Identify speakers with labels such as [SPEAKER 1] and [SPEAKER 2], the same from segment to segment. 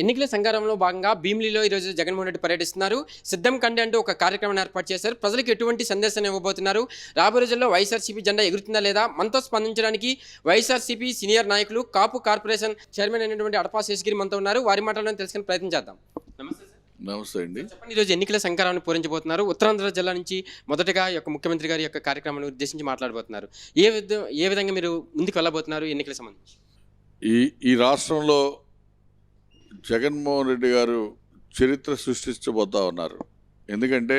[SPEAKER 1] ఎన్నికల సంగారంలో భాగంగా భీమిలిలో ఈరోజు జగన్మోహన్ రెడ్డి పర్యటిస్తున్నారు. సిద్ధం కండి అంటూ ఒక కార్యక్రమాన్ని ఏర్పాటు చేశారు. ప్రజలకు ఎటువంటి సందేశాన్ని ఇవ్వబోతున్నారు? రాబోయే రోజుల్లో వైఎస్ఆర్సీపీ జెండా ఎగురుతుందా లేదా? మనతో స్పందించడానికి వైఎస్ఆర్సీపీ సీనియర్ నాయకులు కాపు కార్పొరేషన్ చైర్మన్ అయినటువంటి అడపా శేషగిరి మనతో ఉన్నారు. వారి మాటలను తెలుసుకుని ప్రయత్నం చేద్దాం. నమస్తే
[SPEAKER 2] అండి.
[SPEAKER 1] చెప్పండి ఈరోజు ఎన్నికల సంకారాన్ని పూరించబోతున్నారు. ఉత్తరాంధ్ర జిల్లా నుంచి మొదటగా యొక్క ముఖ్యమంత్రి గారి యొక్క కార్యక్రమాన్ని ఉద్దేశించి మాట్లాడబోతున్నారు. ఏ విధ ఏ విధంగా మీరు ముందుకు వెళ్ళబోతున్నారు ఎన్నికల సంబంధించి?
[SPEAKER 2] ఈ ఈ రాష్ట్రంలో జగన్మోహన్ రెడ్డి గారు చరిత్ర సృష్టించబోతా ఉన్నారు. ఎందుకంటే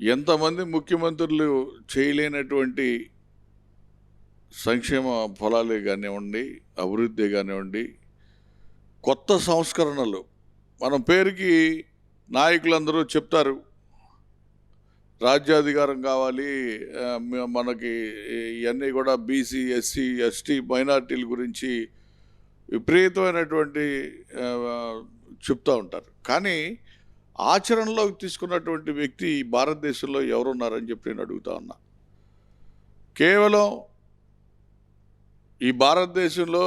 [SPEAKER 2] ఎంతమంది ముఖ్యమంత్రులు చేయలేనటువంటి సంక్షేమ ఫలాలు కానివ్వండి అభివృద్ధి కానివ్వండి కొత్త సంస్కరణలు. మన పేరుకి నాయకులందరూ చెప్తారు రాజ్యాధికారం కావాలి మనకి ఇవన్నీ కూడా బీసీ ఎస్సీ ఎస్టీ మైనార్టీల గురించి విపరీతమైనటువంటి చెప్తూ ఉంటారు. కానీ ఆచరణలోకి తీసుకున్నటువంటి వ్యక్తి ఈ భారతదేశంలో ఎవరున్నారని చెప్పి నేను అడుగుతా ఉన్నా. కేవలం ఈ భారతదేశంలో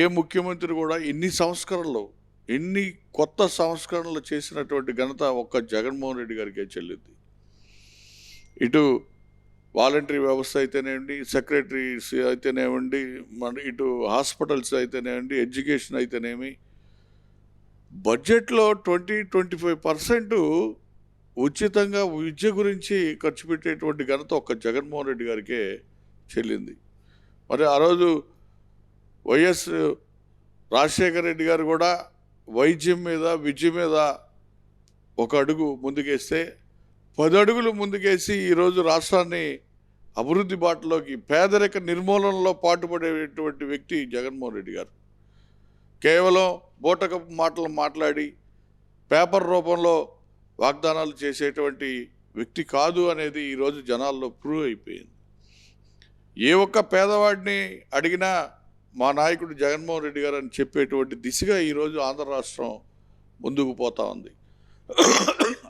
[SPEAKER 2] ఏ ముఖ్యమంత్రి కూడా ఇన్ని సంస్కరణలు ఎన్ని కొత్త సంస్కరణలు చేసినటువంటి ఘనత ఒక్క జగన్మోహన్ రెడ్డి గారికే చెల్లింది. ఇటు వాలంటరీ వ్యవస్థ అయితేనేయండి సెక్రటరీస్ అయితేనేవ్వండి మన ఇటు హాస్పిటల్స్ అయితేనేవండి ఎడ్యుకేషన్ అయితేనేమి బడ్జెట్లో ట్వంటీ ట్వంటీ ఫైవ్ పర్సెంట్ ఉచితంగా విద్య గురించి ఖర్చు పెట్టేటువంటి ఘనత ఒక్క జగన్మోహన్ రెడ్డి గారికే చెల్లింది. మరి ఆ రోజు వైఎస్ రాజశేఖర రెడ్డి గారు కూడా వైద్యం మీద విద్య మీద ఒక అడుగు ముందుకేస్తే పది అడుగులు ముందుకేసి ఈరోజు రాష్ట్రాన్ని అభివృద్ధి బాటలోకి పేదరిక నిర్మూలనలో పాటుపడేటువంటి వ్యక్తి జగన్మోహన్ రెడ్డి గారు. కేవలం బూటకపు మాటలు మాట్లాడి పేపర్ రూపంలో వాగ్దానాలు చేసేటువంటి వ్యక్తి కాదు అనేది ఈరోజు జనాల్లో ప్రూవ్ అయిపోయింది. ఏ ఒక్క పేదవాడిని అడిగినా మా నాయకుడు జగన్మోహన్ రెడ్డి గారు అని చెప్పేటువంటి దిశగా ఈరోజు ఆంధ్ర రాష్ట్రం ముందుకు పోతా ఉంది.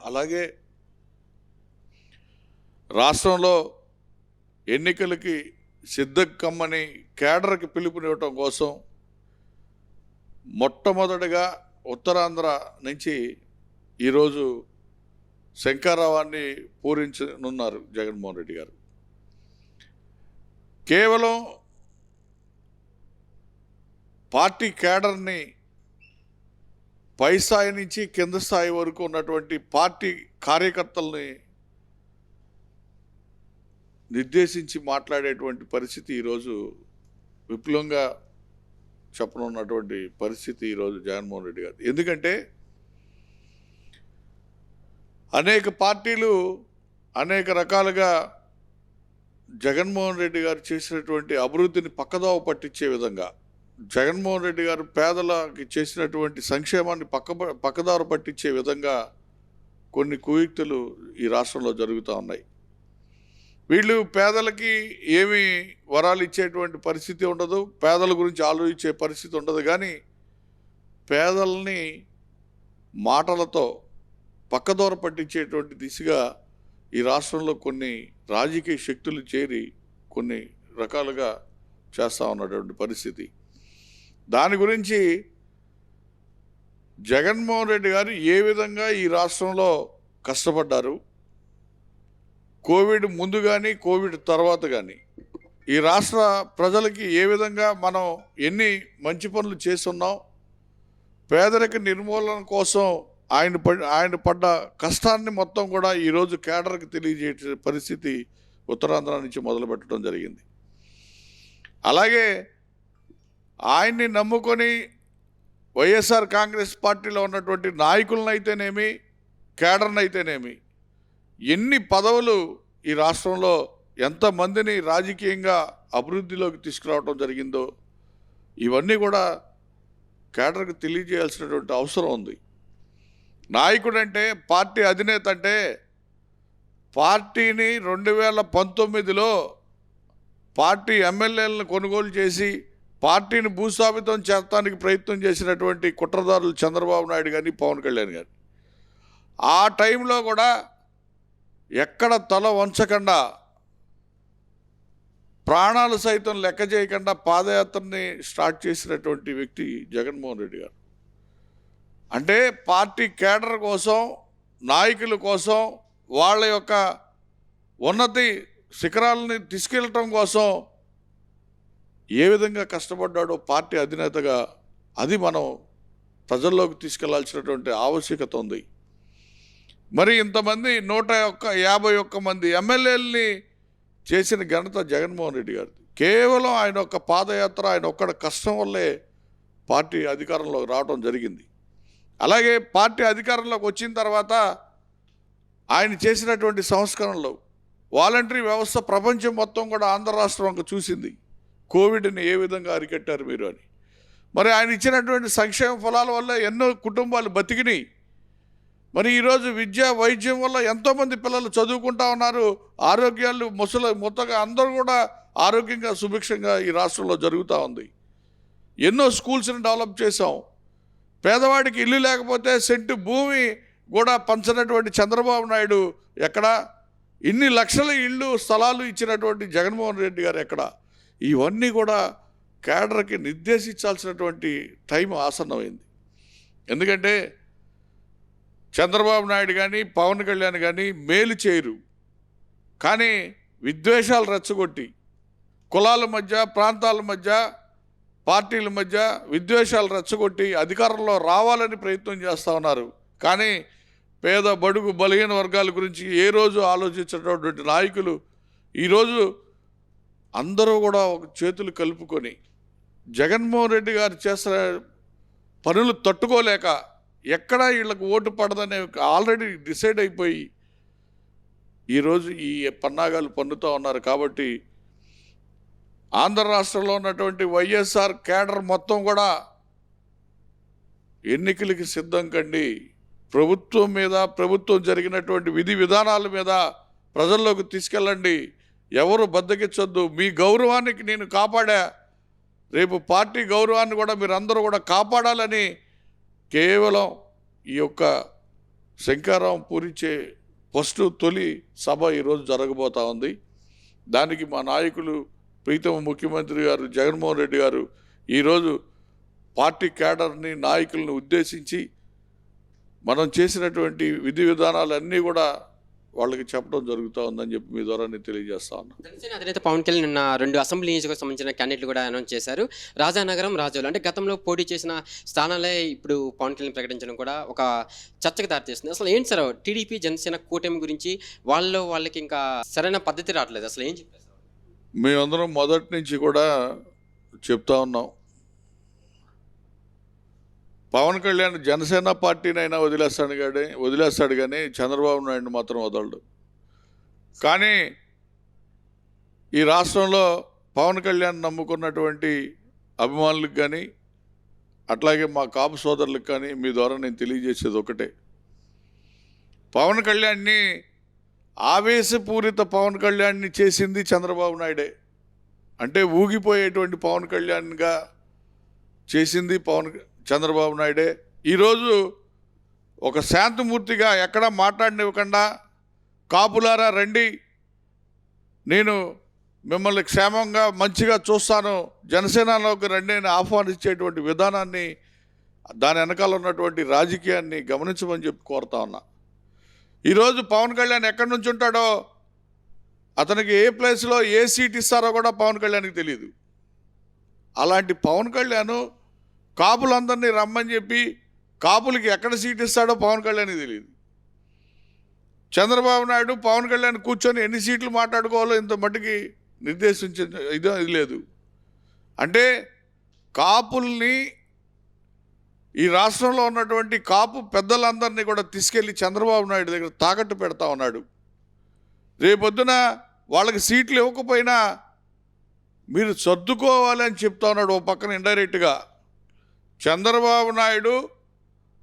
[SPEAKER 2] అలాగే రాష్ట్రంలో ఎన్నికలకి సిద్ధకమ్మని కేడర్కి పిలుపునివ్వటం కోసం మొట్టమొదటిగా ఉత్తరాంధ్ర నుంచి ఈరోజు శంకారావాన్ని పూరించనున్నారు జగన్మోహన్ రెడ్డి గారు. కేవలం పార్టీ కేడర్ని పై స్థాయి నుంచి కింద స్థాయి వరకు ఉన్నటువంటి పార్టీ కార్యకర్తల్ని నిర్దేశించి మాట్లాడేటువంటి పరిస్థితి ఈరోజు విపులంగా చెప్పనున్నటువంటి పరిస్థితి ఈరోజు జగన్మోహన్ రెడ్డి గారు ఎందుకంటే అనేక పార్టీలు అనేక రకాలుగా జగన్మోహన్ రెడ్డి గారు చేసినటువంటి అభివృద్ధిని పక్కదోవ పట్టించే విధంగా జగన్మోహన్ రెడ్డి గారు పేదలకి చేసినటువంటి సంక్షేమాన్ని పక్క పక్కదారు పట్టించే విధంగా కొన్ని కుయుక్తులు ఈ రాష్ట్రంలో జరుగుతూ ఉన్నాయి. వీళ్ళు పేదలకి ఏమి వరాలు ఇచ్చేటువంటి పరిస్థితి ఉండదు. పేదల గురించి ఆలోచించే పరిస్థితి ఉండదు. కానీ పేదల్ని మాటలతో పక్కదోర పట్టించేటువంటి దిశగా ఈ రాష్ట్రంలో కొన్ని రాజకీయ శక్తులు చేరి కొన్ని రకాలుగా చేస్తూ ఉన్నటువంటి పరిస్థితి. దాని గురించి జగన్మోహన్ రెడ్డి గారు ఏ విధంగా ఈ రాష్ట్రంలో కష్టపడ్డారు? కోవిడ్ ముందు కానీ కోవిడ్ తర్వాత కానీ ఈ రాష్ట్ర ప్రజలకి ఏ విధంగా మనం ఎన్ని మంచి పనులు చేస్తున్నాం పేదరిక నిర్మూలన కోసం ఆయన ఆయన పడ్డ కష్టాన్ని మొత్తం కూడా ఈరోజు కేడర్కి తెలియజేసే పరిస్థితి ఉత్తరాంధ్ర నుంచి మొదలుపెట్టడం జరిగింది. అలాగే ఆయన్ని నమ్ముకొని వైఎస్ఆర్ కాంగ్రెస్ పార్టీలో ఉన్నటువంటి నాయకులను అయితేనేమి ఎన్ని పదవులు ఈ రాష్ట్రంలో ఎంతమందిని రాజకీయంగా అభివృద్ధిలోకి తీసుకురావడం జరిగిందో ఇవన్నీ కూడా కేడర్కి తెలియజేయాల్సినటువంటి అవసరం ఉంది. నాయకుడు అంటే పార్టీ అధినేత అంటే పార్టీని రెండు వేల పంతొమ్మిదిలో పార్టీ ఎమ్మెల్యేలను కొనుగోలు చేసి పార్టీని భూస్థాపితం చేస్తానికి ప్రయత్నం చేసినటువంటి కుట్రదారులు చంద్రబాబు నాయుడు కానీ పవన్ కళ్యాణ్ గారు ఆ టైంలో కూడా ఎక్కడ తల వంచకుండా ప్రాణాలు సైతం లెక్క చేయకుండా పాదయాత్రని స్టార్ట్ చేసినటువంటి వ్యక్తి జగన్మోహన్ రెడ్డి గారు. అంటే పార్టీ కేడర్ కోసం నాయకుల కోసం వాళ్ళ యొక్క ఉన్నతి శిఖరాలని తీసుకెళ్ళటం కోసం ఏ విధంగా కష్టపడ్డాడో పార్టీ అధినేతగా అది మనం ప్రజల్లోకి తీసుకెళ్ళాల్సినటువంటి ఆవశ్యకత ఉంది. మరి ఇంతమంది నూట ఒక్క యాభై ఒక్క మంది ఎమ్మెల్యేలని చేసిన ఘనత జగన్మోహన్ రెడ్డి గారిది. కేవలం ఆయన యొక్క పాదయాత్ర ఆయన ఒక్కడ కష్టం వల్లే పార్టీ అధికారంలోకి రావడం జరిగింది. అలాగే పార్టీ అధికారంలోకి వచ్చిన తర్వాత ఆయన చేసినటువంటి సంస్కరణలు వాలంటరీ వ్యవస్థ ప్రపంచం మొత్తం కూడా ఆంధ్ర రాష్ట్రం చూసింది. కోవిడ్ని ఏ విధంగా అరికట్టారు మీరు అని. మరి ఆయన ఇచ్చినటువంటి సంక్షేమ ఫలాల వల్ల ఎన్నో కుటుంబాలు బతికినాయి. మరి ఈరోజు విద్య వైద్యం వల్ల ఎంతోమంది పిల్లలు చదువుకుంటా ఉన్నారు. ఆరోగ్యాలు ముసలి మొత్తగా అందరూ కూడా ఆరోగ్యంగా సుభిక్షంగా ఈ రాష్ట్రంలో జరుగుతూ ఉంది. ఎన్నో స్కూల్స్ని డెవలప్ చేసాం పేదవాడికి ఇల్లు లేకపోతే సెంటు భూమి కూడా పంచినటువంటి చంద్రబాబు నాయుడు ఎక్కడ? ఇన్ని లక్షల ఇళ్ళు స్థలాలు ఇచ్చినటువంటి జగన్మోహన్ రెడ్డి గారు ఎక్కడ? ఇవన్నీ కూడా కేడర్కి నిర్దేశించాల్సినటువంటి టైం ఆసన్నమైంది. ఎందుకంటే చంద్రబాబు నాయుడు కానీ పవన్ కళ్యాణ్ కానీ మేలు చేయరు. కానీ విద్వేషాలు రెచ్చగొట్టి కులాల మధ్య ప్రాంతాల మధ్య పార్టీల మధ్య విద్వేషాలు రెచ్చగొట్టి అధికారంలో రావాలని ప్రయత్నం చేస్తూ ఉన్నారు. కానీ పేద బడుగు బలహీన వర్గాల గురించి ఏ రోజు ఆలోచించేటటువంటి నాయకులు ఈరోజు అందరూ కూడా ఒక చేతులు కలుపుకొని జగన్మోహన్ రెడ్డి గారు చేసిన పనులు తట్టుకోలేక ఎక్కడ వీళ్ళకు ఓటు పడదనే ఆల్రెడీ డిసైడ్ అయిపోయి ఈరోజు ఈ పన్నాగాలు పన్నుతూ ఉన్నారు కాబట్టి ఆంధ్ర రాష్ట్రంలో ఉన్నటువంటి వైఎస్ఆర్ కేడర్ మొత్తం కూడా ఎన్నికలకి సిద్ధం కండి. ప్రభుత్వం మీద ప్రభుత్వం జరిగినటువంటి విధి విధానాల మీద ప్రజల్లోకి తీసుకెళ్ళండి. ఎవరు బద్దకిచ్చొద్దు. మీ గౌరవానికి నేను కాపాడా. రేపు పార్టీ గౌరవాన్ని కూడా మీరు అందరూ కూడా కాపాడాలని కేవలం ఈ యొక్క శంకారావం పూరించే ఫస్ట్ తొలి సభ ఈరోజు జరగబోతా ఉంది. దానికి మా నాయకులు ప్రీతమ ముఖ్యమంత్రి గారు జగన్మోహన్ రెడ్డి గారు ఈరోజు పార్టీ క్యాడర్ని నాయకులను ఉద్దేశించి మనం చేసినటువంటి విధి విధానాలన్నీ కూడా వాళ్ళకి చెప్పడం జరుగుతూ ఉందని చెప్పి మీ ద్వారా నేను తెలియజేస్తా ఉన్నాను
[SPEAKER 1] అధినేత పవన్ కళ్యాణ్ నిన్న రెండు అసెంబ్లీ నియోజకవర్గం సంబంధించిన క్యాండిడేట్లు కూడా అనౌన్స్ చేశారు. రాజానగరం రాజోలు అంటే గతంలో పోటీ చేసిన స్థానాలే ఇప్పుడు పవన్ కళ్యాణ్ ప్రకటించడం కూడా ఒక చర్చకు దారితీస్తుంది అసలు ఏంటి సార్ టీడీపీ జనసేన కూటమి గురించి వాళ్ళు వాళ్ళకి ఇంకా సరైన పద్ధతి రావట్లేదు. అసలు ఏం చెప్పారు
[SPEAKER 2] మేమందరం మొదటి నుంచి కూడా చెప్తా ఉన్నాం. పవన్ కళ్యాణ్ జనసేన పార్టీనైనా వదిలేస్తాడు కానీ వదిలేస్తాడు కానీ చంద్రబాబు నాయుడు మాత్రం వదలడు. కానీ ఈ రాష్ట్రంలో పవన్ కళ్యాణ్ నమ్ముకున్నటువంటి అభిమానులకు కానీ అట్లాగే మా కాపు సోదరులకు కానీ మీ ద్వారా నేను తెలియజేసేది ఒకటే. పవన్ కళ్యాణ్ని ఆవేశపూరిత పవన్ కళ్యాణ్ని చేసింది చంద్రబాబు నాయుడే. అంటే ఊగిపోయేటువంటి పవన్ కళ్యాణ్గా చేసింది పవన్ చంద్రబాబు నాయుడే. ఈరోజు ఒక శాంతిమూర్తిగా ఎక్కడా మాట్లాడనివ్వకుండా కాపులారా రండి. నేను మిమ్మల్ని క్షేమంగా మంచిగా చూస్తాను. జనసేనలోకి రండి అని ఆహ్వానించేటువంటి విధానాన్ని దాని వెనకాల ఉన్నటువంటి రాజకీయాన్ని గమనించమని చెప్పి కోరుతా ఉన్నా. ఈరోజు పవన్ కళ్యాణ్ ఎక్కడి నుంచి ఉంటాడో అతనికి ఏ ప్లేస్లో ఏ సీట్ ఇస్తారో కూడా పవన్ కళ్యాణ్కి తెలియదు అలాంటి పవన్ కళ్యాణ్ కాపులందరినీ రమ్మని చెప్పి కాపులకి ఎక్కడ సీట్ ఇస్తాడో పవన్ కళ్యాణ్ తెలియదు. చంద్రబాబు నాయుడు పవన్ కళ్యాణ్ కూర్చొని ఎన్ని సీట్లు మాట్లాడుకోవాలో ఇంత మట్టుకి నిర్దేశించిన ఇది ఇది లేదు. అంటే కాపుల్ని ఈ రాష్ట్రంలో ఉన్నటువంటి కాపు పెద్దలందరినీ కూడా తీసుకెళ్ళి చంద్రబాబు నాయుడు దగ్గర తాకట్టు పెడతా ఉన్నాడు. రేపొద్దున వాళ్ళకి సీట్లు ఇవ్వకపోయినా మీరు సర్దుకోవాలి అని చెప్తా ఉన్నాడు ఓ పక్కన ఇండైరెక్ట్గా. చంద్రబాబు నాయుడు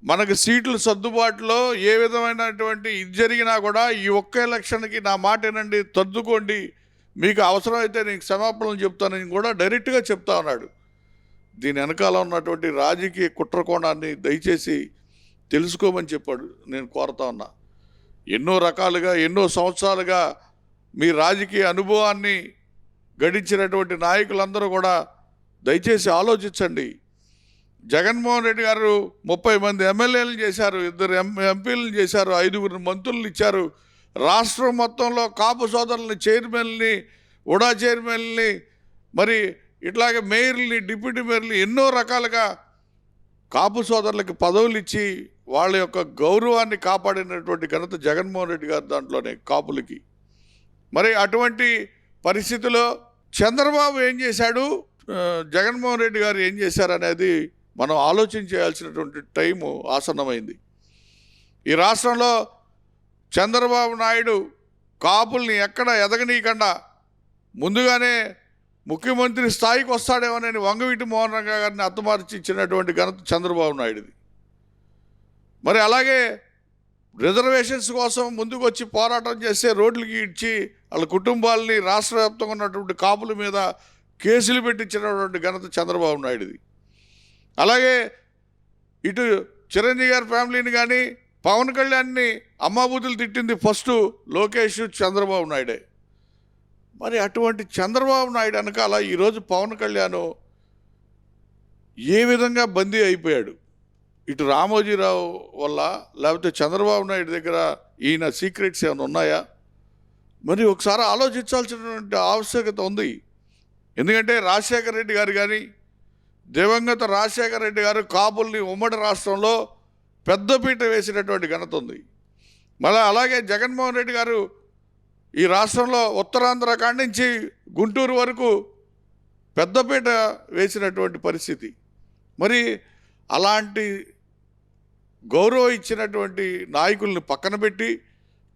[SPEAKER 2] మనకు సీట్లు సర్దుబాటులో ఏ విధమైనటువంటి ఇది జరిగినా కూడా ఈ ఒక్క ఎలక్షన్కి నా మాట ఏనండి తద్దుకోండి. మీకు అవసరమైతే నేను క్షమాపణలు చెప్తానని కూడా డైరెక్ట్గా చెప్తా ఉన్నాడు. దీని వెనకాల ఉన్నటువంటి రాజకీయ కుట్రకోణాన్ని దయచేసి తెలుసుకోమని చెప్పాడు నేను కోరుతా ఉన్నా. ఎన్నో రకాలుగా ఎన్నో సంవత్సరాలుగా మీ రాజకీయ అనుభవాన్ని గడించినటువంటి నాయకులందరూ కూడా దయచేసి ఆలోచించండి. జగన్మోహన్ రెడ్డి గారు ముప్పై మంది ఎమ్మెల్యేలు చేశారు ఇద్దరు ఎం ఎంపీలను చేశారు ఐదుగురు మంత్రులను ఇచ్చారు. రాష్ట్రం మొత్తంలో కాపు సోదరులని చైర్మన్ని ఉడా చైర్మన్ని మరి ఇట్లాగే మేయర్ని డిప్యూటీ మేయర్ని ఎన్నో రకాలుగా కాపు సోదరులకి పదవులు ఇచ్చి వాళ్ళ యొక్క గౌరవాన్ని కాపాడినటువంటి ఘనత జగన్మోహన్ రెడ్డి గారు దాంట్లోనే కాపులకి. మరి అటువంటి పరిస్థితిలో చంద్రబాబు ఏం చేశాడు? జగన్మోహన్ రెడ్డి గారు ఏం చేశారు అనేది మనం ఆలోచన చేయాల్సినటువంటి టైము ఆసన్నమైంది. ఈ రాష్ట్రంలో చంద్రబాబు నాయుడు కాపుల్ని ఎక్కడ ఎదగనీయకుండా ముందుగానే ముఖ్యమంత్రి స్థాయికి వస్తాడేమోనని వంగవీటి మోహన్ రంగా గారిని అత్తమార్చి ఇచ్చినటువంటి ఘనత చంద్రబాబు నాయుడుది. మరి అలాగే రిజర్వేషన్స్ కోసం ముందుకు వచ్చి పోరాటం చేస్తే రోడ్లకి ఇచ్చి వాళ్ళ కుటుంబాలని రాష్ట్ర వ్యాప్తంగా ఉన్నటువంటి కాపుల మీద కేసులు పెట్టించినటువంటి ఘనత చంద్రబాబు నాయుడుది. అలాగే ఇటు చిరంజీవి గారి ఫ్యామిలీని కానీ పవన్ కళ్యాణ్ని అమ్మాబూతులు తిట్టింది ఫస్ట్ లోకేష్ చంద్రబాబు నాయుడే. మరి అటువంటి చంద్రబాబు నాయుడు వెనకాల ఈరోజు పవన్ కళ్యాణ్ ఏ విధంగా బందీ అయిపోయాడు? ఇటు రామోజీరావు వల్ల లేకపోతే చంద్రబాబు నాయుడు దగ్గర ఈయన సీక్రెట్స్ ఏమైనా ఉన్నాయా? మరి ఒకసారి ఆలోచించాల్సినటువంటి ఆవశ్యకత ఉంది. ఎందుకంటే రాజశేఖర రెడ్డి గారు కానీ దివంగత రాజశేఖర రెడ్డి గారు కాపుల్ని ఉమ్మడి రాష్ట్రంలో పెద్దపీట వేసినటువంటి ఘనత ఉంది. మళ్ళీ అలాగే జగన్మోహన్ రెడ్డి గారు ఈ రాష్ట్రంలో ఉత్తరాంధ్ర కాడి నుంచి గుంటూరు వరకు పెద్దపీట వేసినటువంటి పరిస్థితి. మరి అలాంటి గౌరవం ఇచ్చినటువంటి నాయకుల్ని పక్కన పెట్టి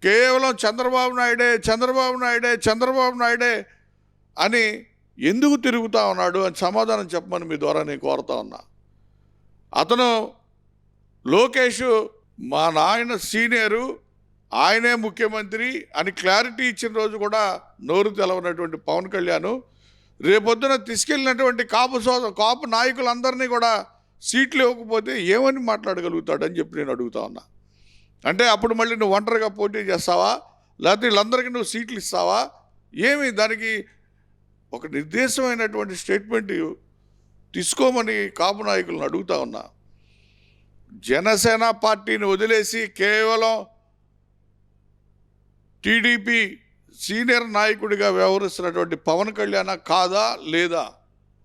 [SPEAKER 2] కేవలం చంద్రబాబు నాయుడే చంద్రబాబు నాయుడే చంద్రబాబు నాయుడే అని ఎందుకు తిరుగుతా ఉన్నాడు అని సమాధానం చెప్పమని మీ ద్వారా నేను కోరుతా ఉన్నా. అతను లోకేష్ మా నాయన సీనియరు ఆయనే ముఖ్యమంత్రి అని క్లారిటీ ఇచ్చిన రోజు కూడా నోరు తెలవనటువంటి పవన్ కళ్యాణ్ రేపొద్దున తీసుకెళ్ళినటువంటి కాపు సోద కాపు నాయకులందరినీ కూడా సీట్లు ఇవ్వకపోతే ఏమని మాట్లాడగలుగుతాడని చెప్పి నేను అడుగుతా ఉన్నా. అంటే అప్పుడు మళ్ళీ నువ్వు ఒంటరిగా పోటీ చేస్తావా? లేకపోతే వీళ్ళందరికీ నువ్వు సీట్లు ఇస్తావా? ఏమి దానికి ఒక నిర్దేశమైనటువంటి స్టేట్మెంట్ తీసుకోమని కాపు నాయకులను అడుగుతా ఉన్నా. జనసేన పార్టీని వదిలేసి కేవలం టీడీపీ సీనియర్ నాయకుడిగా వ్యవహరిస్తున్నటువంటి పవన్ కళ్యాణ కాదా లేదా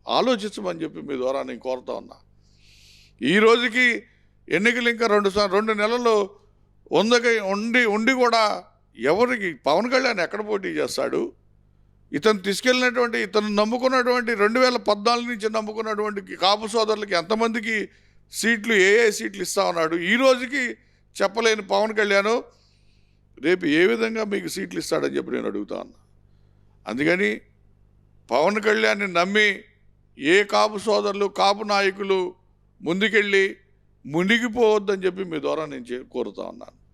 [SPEAKER 2] ఆలోచించమని చెప్పి మీ ద్వారా నేను కోరుతా ఉన్నా. ఈ రోజుకి ఎన్నికలు ఇంకా రెండు రెండు నెలలు ఉందక ఉండి ఉండి కూడా ఎవరికి పవన్ కళ్యాణ్ ఎక్కడ పోటీ చేస్తాడు? ఇతను తీసుకెళ్ళినటువంటి ఇతను నమ్ముకున్నటువంటి రెండు వేల పద్నాలుగు నుంచి నమ్ముకున్నటువంటి కాపు సోదరులకి ఎంతమందికి సీట్లు ఏ ఏ సీట్లు ఇస్తా ఉన్నాడు? ఈ రోజుకి చెప్పలేని పవన్ కళ్యాణ్ రేపు ఏ విధంగా మీకు సీట్లు ఇస్తాడని చెప్పి నేను అడుగుతా ఉన్నా. అందుకని పవన్ కళ్యాణ్ని నమ్మి ఏ కాపు సోదరులు కాపు నాయకులు ముందుకెళ్ళి మునిగిపోవద్దని చెప్పి మీ ద్వారా నేను చే- కోరుతా ఉన్నాను.